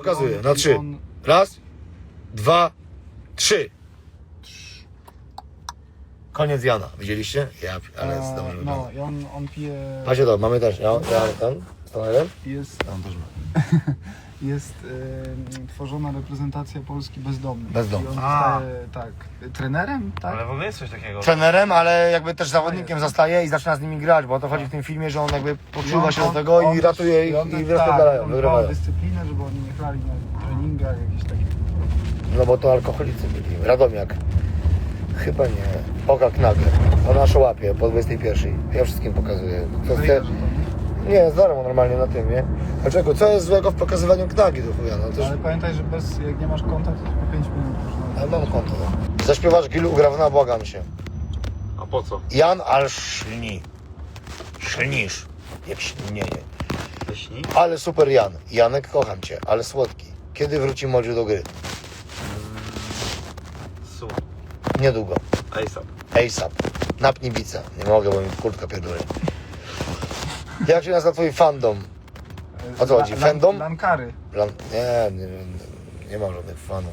Pokazuję, na trzy. Raz, dwa, trzy. Koniec Jana. Widzieliście? Ja, ale jest dobrze. No i on, on pije... Patrzcie to, mamy też. Ja, ja ten, z tonerem? Jest, Tam też mamy. jest e, tworzona reprezentacja Polski bezdomnych. Bezdomnych. I on A. zostaje, tak, trenerem, tak? Ale w ogóle jest coś takiego. Trenerem, ale jakby też zawodnikiem zostaje i zaczyna z nimi grać, bo o to chodzi w tym filmie, że on jakby poczuwa się do tego i ratuje ich on i tak, on wygrywają. dbał o dyscyplinę, żeby oni nie chlali na treningach, jakieś takie... No bo to alkoholicy byli. Radomiak. Chyba nie. Poka Knagel. O nasze łapie po 21. Ja wszystkim pokazuję. I że to- Nie, z darmo normalnie na tym, nie? Dlaczego? Co jest złego w pokazywaniu knagi do chuja? No też... Ale pamiętaj, że bez, jak nie masz konta, to tylko 5 minut można... Ale mam konto. no. Zaśpiewasz Gilu Ugrawna, błagam cię. A po co? Jan Alszni. Sznisz. Jak śnieje. Leśni? Ale super Jan. Janek, kocham cię, ale słodki. Kiedy wróci Modziu do gry? Su. Niedługo. ASAP. ASAP. Napnij bica. Nie mogę, bo mi kurtka pierdolę. Jak się nazywa twój fandom? O co chodzi? Fandom? Lankary. Plan... Nie, nie, nie mam żadnych fanów.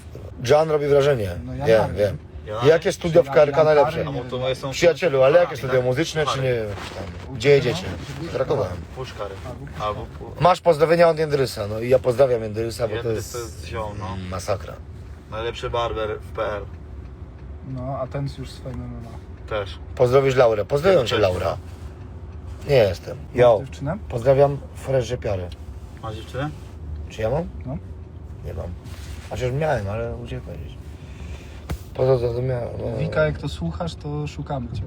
Jan robi wrażenie. No ja wiem, wiem. Ja- Jakie studio w KRK najlepsze? Kary, A bo to moje są... Przyjacielu, ale jakie tak? muzyczne, czy nie wiem, tam, Gdzie jedziecie? Krakowałem. Puszkary. Albo pu... Masz pozdrowienia od Jędrysa, no i ja pozdrawiam Jędrysa, bo to Jedny jest to jest ziom, no. masakra. Najlepszy barber w PR. No, a ten już swoim MMA. Też. Pozdrowisz Laurę. Pozdrawiam cię, Laura. Nie jestem. Jo. Dziewczynę? Pozdrawiam Fresh Rzepiary. Masz dziewczynę? Czy ja mam? No. Nie mam. Chociaż miałem, ale uciekł powiedzieć. Poza to, to miałem. No, Wika, jak to słuchasz, to szukamy cię.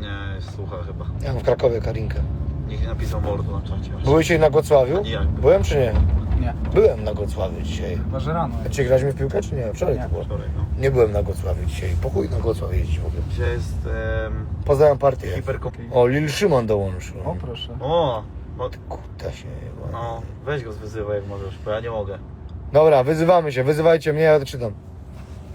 Nie, słucha chyba. Ja mam w Krakowie Karinkę. Nikt nie napisał mordu na czacie. Byłeś dzisiaj na Gocławiu? Jak? Byłem czy nie? Nie. Byłem na Gocławiu dzisiaj. Chyba, że rano. A Dzisiaj graliśmy w piłkę czy nie? Wczoraj Nie. to było. Wczoraj, no. Nie byłem na Gocławiu dzisiaj. Pokój na Gocław jeździć w ogóle. Gdzie jest... em, Pozdrawiam partię. hiperkom... O, Lil Szymon dołączył. O, proszę. O! No, Kuta się. jeba. no, weź go zwyzywaj jak możesz, bo ja nie mogę. Dobra, wyzywamy się, wyzywajcie mnie, ja czytam.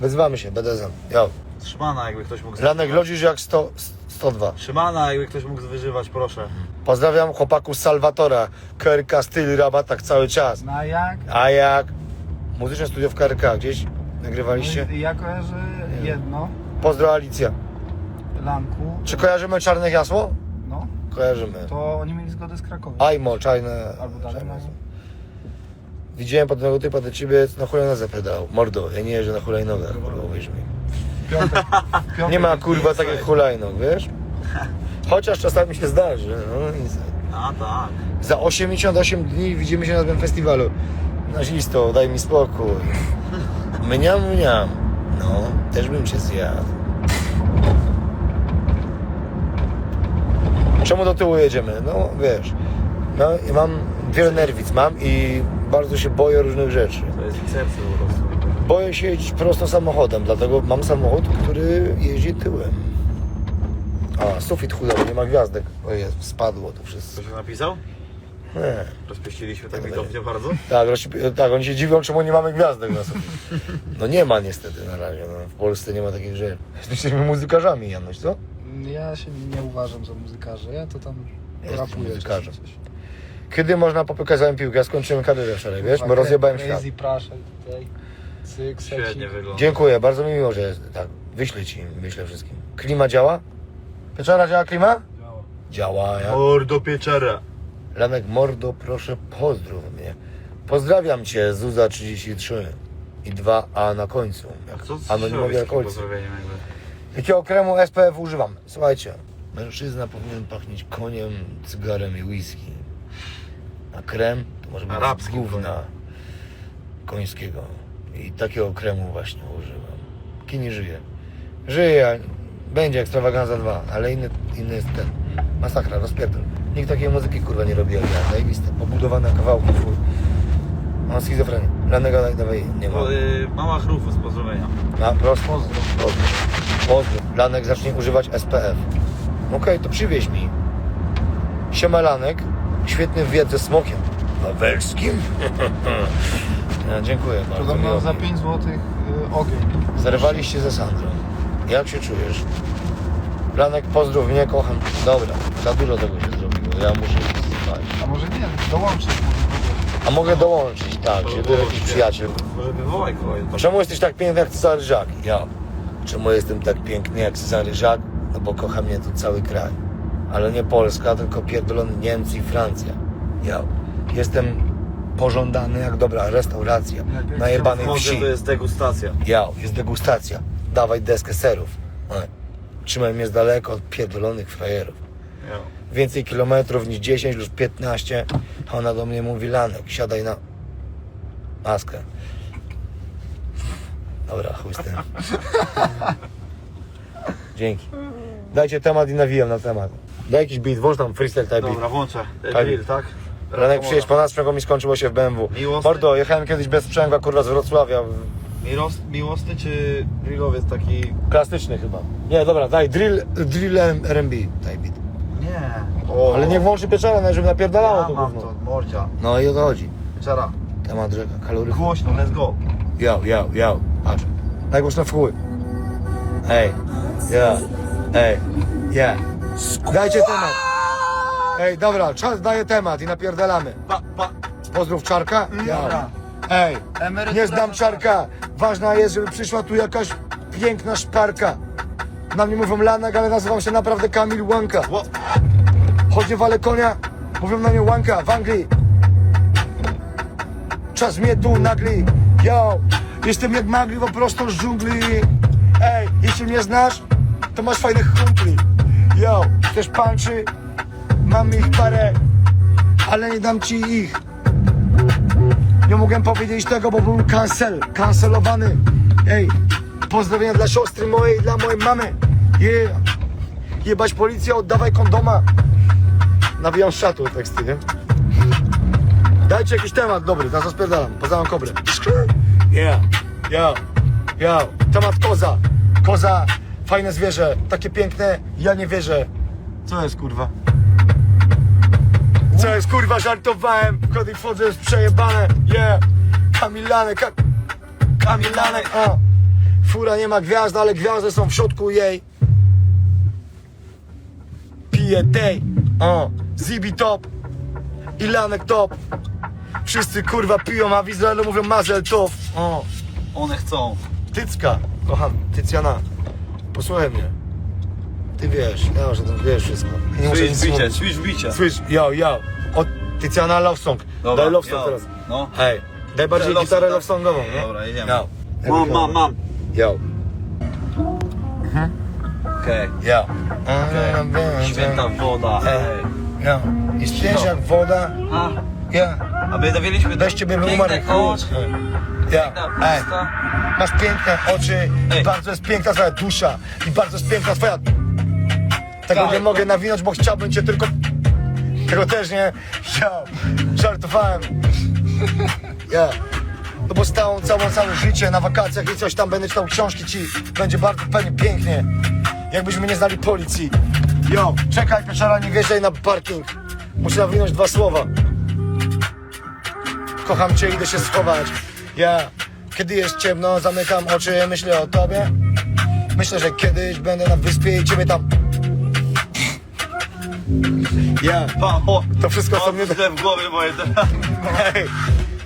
Wyzywamy się, BDZ. Jo. Szymana jakby ktoś mógł zwyzywać. lodzisz jak 100, 102. Szymana jakby ktoś mógł wyżywać, proszę. Pozdrawiam chłopaków z Salwatora. KRK styl rabatach cały czas. No a jak? A jak? Muzyczne studio w KRK, gdzieś nagrywaliście? No Ja kojarzę jedno, Pozdro Alicja. Lanku. Czy kojarzymy czarne jasło? No, Kojarzymy. to oni mieli zgodę z Krakowem. Ajmo, czarne. Albo dalej czarne mają. jasło. Widziałem podnego typa do ciebie, co na hulajnodze pedał. Mordo, ja nie jeżdżę na hulajnogach, kurwa, uwierz mi. Piątek, Nie ma kurwa takich hulajnog, wiesz? Chociaż czasami się zdarzy. No, nic. A tak. Za 88 dni widzimy się na tym festiwalu. Nazisto, daj mi spokój. Mniam, mniam. No, też bym cię zjadł. Czemu do tyłu jedziemy? No, wiesz, no, ja mam wiele nerwic mam i bardzo się boję różnych rzeczy. To jest bicepsy po prostu. Boję się jeździć prosto samochodem, dlatego mam samochód, który jeździ tyłem. A, sufit chujowy, nie ma gwiazdek. O jest, spadło to wszystko. Ktoś napisał? Nie. Rozpieściliśmy tak Tak widownie bardzo. Tak, tak, oni się dziwią, czemu nie mamy gwiazdek na sobie. No nie ma niestety na razie, no, w Polsce nie ma takich rzeczy. Jesteśmy muzykarzami, Janusz, co? Ja się nie uważam za muzykarza, ja to tam Jesteś rapuję. muzykarzem. czy coś. Kiedy można popykać za piłkę? Ja skończyłem karierę wczoraj, wiesz, bo rozjebałem świat. Crazy tutaj. Cyk, Świetnie wygląda. Dziękuję, bardzo mi miło, że jest. Tak, wyślę ci, wyślę wszystkim. Klima działa? Pieczara działa klima? Działa, ja. Mordo pieczara. Lanek Mordo, proszę pozdrów mnie. Pozdrawiam cię, Zuza33 i 2A na końcu. Jak Co ty anonimowi jakby? Jakiego kremu SPF używam? Słuchajcie, mężczyzna powinien pachnieć koniem, cygarem i whisky. A krem to może być z Arabskim gówna końskiego. I takiego kremu właśnie używam. Kini żyje. Żyje, będzie ekstrawaganza 2, ale inny, inny jest ten. Masakra, rozpierdol. Nikt takiej muzyki kurwa nie robi jak ja. Zajebiste. Pobudowane kawałki, fuj. Mam schizofrenię. Żadnego daj- dawaj nie ma. Y, mała chrufu z pozdrowienia. Na prosto. Pozdrów. Pozdrów. Pozdrów. Lanek zacznie używać SPF. Okej, to przywieź mi. Siema Lanek. Świetny wywiad ze smokiem. Wawelskim? ja, dziękuję bardzo. Podobno miło za mi. 5 zł y, ogień. Zerwaliście ze Sandrą. Jak się czujesz? Lanek, pozdrów mnie, kocham. Dobra, za dużo tego się zrobiło. Ja muszę się spać. A może nie, dołączyć. A mogę dołączyć, tak, żeby był jakiś przyjaciel. Może wywołaj kogoś. Czemu jesteś tak piękny jak Cezary Jacques? Ja. Czemu jestem tak piękny jak Cezary Jacques? No bo kocha mnie tu cały kraj. Ale nie Polska, tylko pierdolony Niemcy i Francja. Ja. Jestem pożądany jak dobra restauracja na jebanej Może wsi. to jest degustacja. Ja, jest degustacja. Dawaj deskę serów. Oj. Trzymaj mnie z daleka od pierdolonych frajerów. Więcej kilometrów niż 10 lub 15, a ona do mnie mówi Lanek, siadaj na maskę. Dobra, chuj z tym. Dzięki. Dajcie temat i nawijam na temat. Daj jakiś beat, włącz tam freestyle type beat. Dobra, włączę. Drill, tak? Lanek, przyjedź po nas, sprzęgło mi skończyło się w BMW. Miłosny? Mordo, jechałem kiedyś bez sprzęgła, kurwa, z Wrocławia. Miłos, miłosny czy drillowiec taki... Klasyczny chyba. Nie, dobra, daj, drill, drill R&B, daj beat. Nie. O, Ale niech włączy pieczara, no, żeby napierdalało ja to mam gówno. to, mordzia. No i o to chodzi. Wieczara. Temat rzeka, kaloryfer. Głośno, let's go. Yo, yo, yo, patrz. Najgłośno w chuj. Ej, ja, ej, ja. Dajcie temat. Ej, dobra, czas daje temat i napierdalamy. Pa, pa. Pozdrów czarka? Ja. Dobra. Ej, Emerytura nie znam czarka. Ważna jest, żeby przyszła tu jakaś piękna szparka. Na mnie mówią Lanek, ale nazywam się naprawdę Kamil Łanka. Nie walę konia, mówią na mnie Łanka w Anglii. Czas mnie tu nagli, yo Jestem jak magli po prostu z dżungli Ej, jeśli mnie znasz, to masz fajnych kumpli Yo, też punczy, mam ich parę Ale nie dam ci ich Nie mogłem powiedzieć tego, bo był cancel, cancelowany Ej, pozdrowienia dla siostry mojej, dla mojej mamy Yeah Jebać policję, oddawaj kondoma Nawijam szatu teksty, nie? Dajcie jakiś temat dobry, teraz rozpierdalam, poznałem kobrę. Yeah, yeah, yeah. Temat koza. Koza, fajne zwierzę, takie piękne, ja nie wierzę. Co jest kurwa? Co jest kurwa, żartowałem, kiedy wchodzę jest przejebane, yeah. Kamilane, ka Kamilane, o. Fura nie ma gwiazd, ale gwiazdy są w środku jej. Pije tej, o. Zibi top, Ilanek top. Wszyscy kurwa piją, a w Izraelu mówią mazel. O, One chcą. Tycka, kocham, Tycjana. Posłuchaj mnie. Ty wiesz, ja że ty wiesz wszystko. Nie muszę Ćwicz nic bicie, mówić. ćwicz bicie. Słysz, yo, yo. Od Tycjana love song. Dobra, Daj love song yo. teraz. No. Hej, daj bardziej Love gitarę song, love songową, nie? Dobra, jedziemy. Yo. Mam, mam, mam. Yo, Okej. yo. Okay. Święta woda. Ej. Yo. I spiesz jak woda. A, Ja. a my dowiedzieliśmy ciebie bym piękne umarł. oczy, Ja. piękna Ej. Masz piękne oczy, Ej. bardzo jest piękna twoja dusza i bardzo jest piękna twoja... Tego Tak. nie mogę nawinąć, bo chciałbym cię tylko... Tego też nie... Ja, żartowałem. Ja. No bo stałą całą całe życie na wakacjach i coś tam będę czytał książki ci. Będzie bardzo pewnie pięknie. Jakbyśmy nie znali policji. Yo, czekaj pieczara, nie wjeżdżaj na parking. Muszę nawinąć dwa słowa. Kocham cię, idę się schować. Ja, kiedy jest ciemno, zamykam oczy, myślę o tobie. Myślę, że kiedyś będę na wyspie i ciebie tam. Ja, Pa, o, to wszystko mnie. źle w głowie moje teraz. Hej,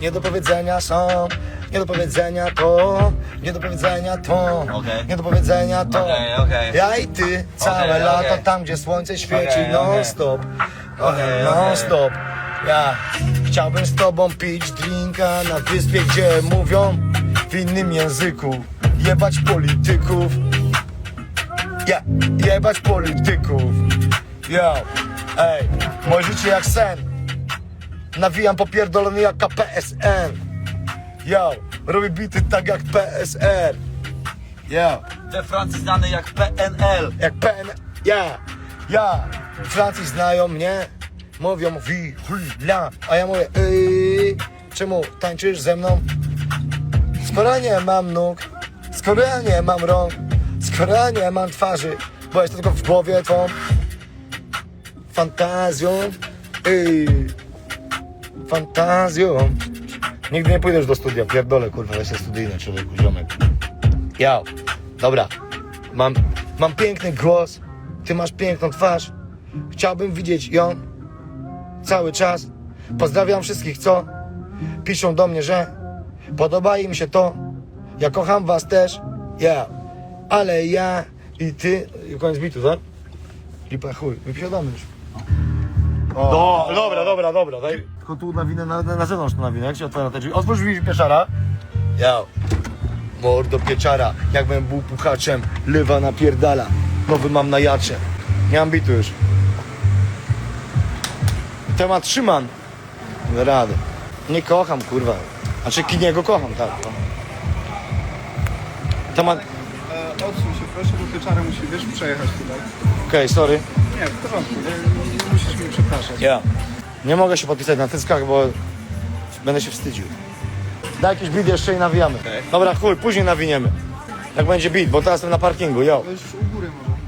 nie do powiedzenia są, nie do powiedzenia to, nie do powiedzenia to, Okej. nie do powiedzenia to. Okej, okej. Ja i ty, całe Okej, lato okej. tam, gdzie słońce świeci, Okej, non okej. stop, Okej, non okej. stop. Ja chciałbym z tobą pić drinka na wyspie, gdzie mówią w innym języku, jebać polityków. Ja, jebać polityków. Yo, ej, moje życie jak sen. Nawijam popierdolony jak KPSN. Yo, robię bity tak jak PSR. Yo, We Francji znany jak PNL. jak PN. Ja, ja. Francji znają mnie. Mówią wi, hui, la. A ja mówię, yy, czemu tańczysz ze mną? Skoro ja nie mam nóg, skoro ja nie mam rąk, skoro ja nie mam twarzy, bo jest tylko w głowie twą fantazją, yy, fantazją. Nigdy nie pójdziesz do studia, pierdolę, kurwa, jestem studyjny człowieku, ziomek. Ja, dobra, mam, mam piękny głos, ty masz piękną twarz, chciałbym widzieć ją cały czas. Pozdrawiam wszystkich, co piszą do mnie, że podoba im się to, ja kocham was też, ja, ale ja i ty, koniec bitu, tak? Lipa chuj, wypiadamy już. Do, dobra, dobra, dobra, daj. Tylko tu na winę, na, zewnątrz tu na winę, jak się otwiera te drzwi. Otwórz drzwi pieczara. Ja. Mordo pieczara, jakbym był puchaczem, lewa napierdala. Nowy mam na jacze. Nie mam bitu już. Temat Szyman. Nie rady. Nie kocham, kurwa. Znaczy Kiniego kocham, tak. no. Temat... E, odsuń się proszę, bo pieczara musi, wiesz, przejechać tutaj. Okej, sorry. Nie, w porządku, nie, przepraszać. Ja. Nie mogę się podpisać na tyskach, bo będę się wstydził. Daj jakiś beat jeszcze i nawijamy. Dobra, chuj, później nawiniemy. Jak będzie beat, bo teraz jestem na parkingu, już u góry może.